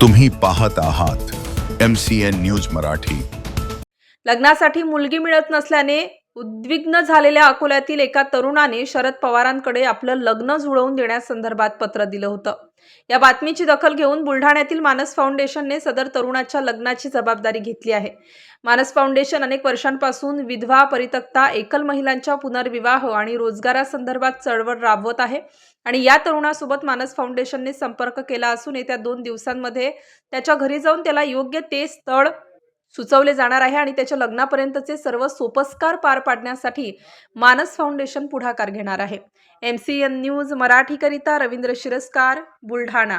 तुम्ही पाहत आहात M C N news Marathi. लग्नासाठी मुलगी मिळत नसल्याने उद्विग्न झालेल्या अकोल्यातील एका तरुणाने शरद पवारांकडे आपलं लग्न जुळवून देण्यासंदर्भात पत्र दिलं होतं. या बातमीची दखल घेऊन बुलढाण्यातील मानस फाउंडेशनने सदर तरुणाच्या लग्नाची जबाबदारी घेतली आहे. मानस फाउंडेशन अनेक वर्षांपासून विधवा परितक्ता एकल महिलांच्या पुनर्विवाह आणि रोजगारासंदर्भात चळवळ राबवत आहे आणि या तरुणासोबत मानस फाउंडेशनने संपर्क केला असून येत्या दोन दिवसांमध्ये त्याच्या घरी जाऊन त्याला योग्य ते स्थळ सुचवले जाणार आहे आणि त्याच्या लग्नापर्यंतचे सर्व सोपस्कार पार पाडण्यासाठी मानस फाउंडेशन पुढाकार घेणार आहे. एम सी एन न्यूज मराठीकरिता रवींद्र शिरस्कार बुलढाणा.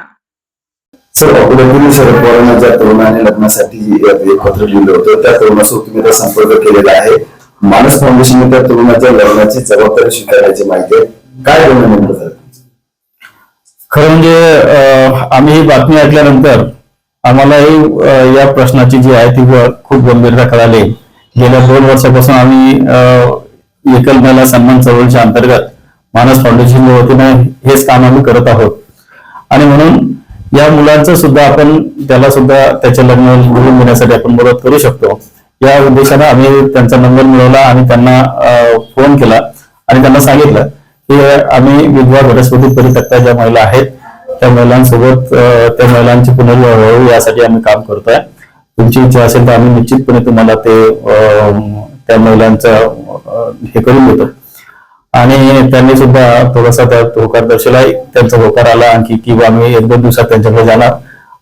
सर अकोल्यातील शरद पवारांना ज्या तरुणाने लग्नासाठी एक पत्र लिहिलं होतं त्या तरुणासोबत तुम्ही आता संपर्क केलेला आहे. मानस फाउंडेशनने त्या तरुणाच्या लग्नाची जबाबदारी स्वीकारण्याची माहिती आहे. काय बोलणं नेमकं? खरं म्हणजे आम्ही ही बातमी ऐकल्यानंतर आम्हालाही या प्रश्नाची जी आहे ती खूप गंभीरता कळाली. गेल्या दोन वर्षापासून आम्ही अं, एकल महिला सन्मान चळवळीच्या अंतर्गत मानस फाउंडेशनच्या वतीने हेच काम आम्ही करत आहोत. आणि म्हणून या मुलांचं सुद्धा आपण त्याला सुद्धा त्याच्या लग्न जुळवून देण्यासाठी आपण मदत करू शकतो. या उद्देशाने आम्ही त्यांचा नंबर मिळवला आणि त्यांना फोन केला आणि त्यांना सांगितलं की आम्ही विधवा घटस्फोटित परित्यक्ता ज्या महिला आहेत त्या महिलांसोबत त्या महिलांची पुनर्विवाह यासाठी आम्ही काम करतोय. तुमची इच्छा असेल तर आम्ही निश्चितपणे तुम्हाला ते अं, त्या महिलांचं हे करून देतो. आणि त्यांनी सुद्धा थोडासा त्या होकार दर्शवला त्यांचा होकार आला आणखी की आम्ही एक दोन दिवसात त्यांच्याकडे जाणार.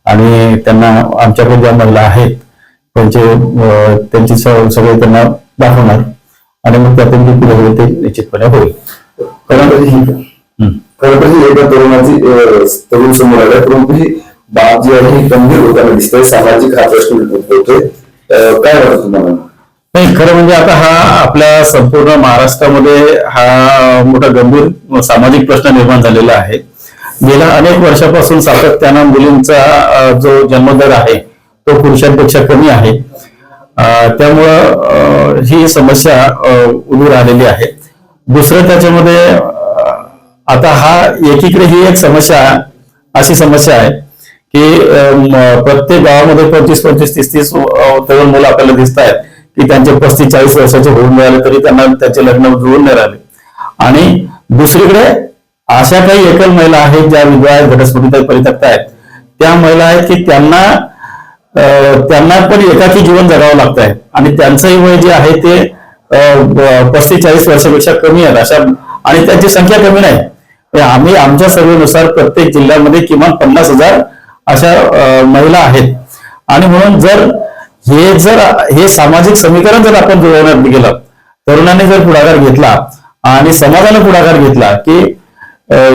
आणि त्यांना आमच्याकडे ज्या महिला आहेत त्यांचे त्यांची सगळे त्यांना दाखवणार. आणि मग त्यातून पुढे होईल ते निश्चितपणे होईल. कारण खरं तर एका तरुणाची तरुण समोर आला परंतु ही बाब जी आहे ही गंभीर होताना दिसते सामाजिक हा प्रश्न उद्भवतोय. काय वाटतं तुम्हाला? नाही खरं म्हणजे आता हा आपल्या संपूर्ण महाराष्ट्रामध्ये हा मोठा गंभीर सामाजिक प्रश्न निर्माण झालेला आहे. गेल्या अनेक वर्षापासून सातत्यानं मुलींचा जो जन्मदर आहे तो पुरुषांपेक्षा कमी आहे. त्यामुळं ही समस्या उभी राहिलेली आहे. दुसरं त्याच्यामध्ये आता हा एकीकडे ही एक समस्या अशी समस्या आहे की प्रत्येक गावामध्ये पंचवीस पंचवीस तीस तीस तरुण मुलं आपल्याला दिसत आहेत की त्यांचे पस्तीस चाळीस वर्षाचे होऊन मिळाले तरी त्यांना त्याचे लग्न जुळून नाही राहिले. आणि दुसरीकडे अशा काही एकल महिला आहेत ज्या विधवा आहेत परित्यक्त आहेत. त्या महिला आहेत की त्यांना त्यांना पण एकाकी जीवन जगावं लागत आहे. आणि त्यांचंही वय जे आहे ते पस्तीस चाळीस वर्षापेक्षा कमी आहेत. अशा आणि त्यांची संख्या कमी नाही. आम्ही आमच्या सर्वेनुसार प्रत्येक जिल्ह्यामध्ये किमान पन्नास हजार अशा महिला आहेत. आणि म्हणून जर हे जर हे सामाजिक समीकरण जर आपण जुळवण्यात गेलं तरुणांनी जर पुढाकार घेतला आणि समाजाने पुढाकार घेतला की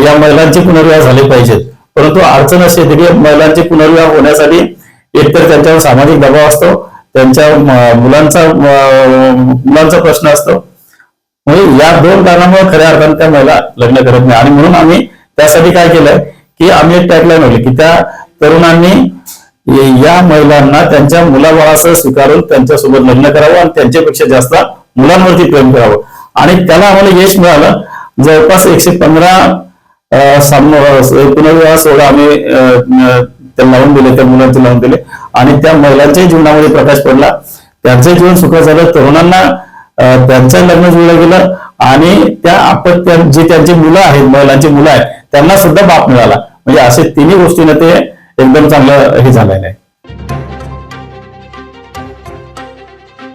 या महिलांचे पुनर्विवाह झाले पाहिजेत परंतु अडचण अशी येते की महिलांचे पुनर्विवाह होण्यासाठी एकतर त्यांच्यावर सामाजिक दबाव असतो त्यांच्या मुलांचा मुलांचा प्रश्न असतो म्हणजे या दोन कारणामुळे खऱ्या अर्थाने त्या महिला लग्न करत नाही. आणि म्हणून आम्ही त्यासाठी काय केलंय की आम्ही एक टॅगलाईन होली की त्या तरुणांनी या महिलांना त्यांच्या मुलाबाळासह स्वीकारून त्यांच्यासोबत लग्न करावं आणि त्यांच्यापेक्षा जास्त मुलांवरती प्रेम करावं. आणि त्याला आम्हाला यश मिळालं. जवळपास एकशे पंधरा सामना पुनर्विवाह सोहळा आम्ही अं, लावून दिले त्या मुलांचे लावून दिले. आणि त्या महिलांच्याही जीवनामध्ये प्रकाश पडला. त्यांचं जीवन सुख झालं. तरुणांना त्यांचं लग्न जुळलं गेलं आणि त्या अपत्य जे त्यांची मुलं आहेत महिलांची मुलं आहेत त्यांना सुद्धा बाप मिळाला. म्हणजे असे तिन्ही गोष्टीनं ते एकदम चांगलं हे झालेलं आहे.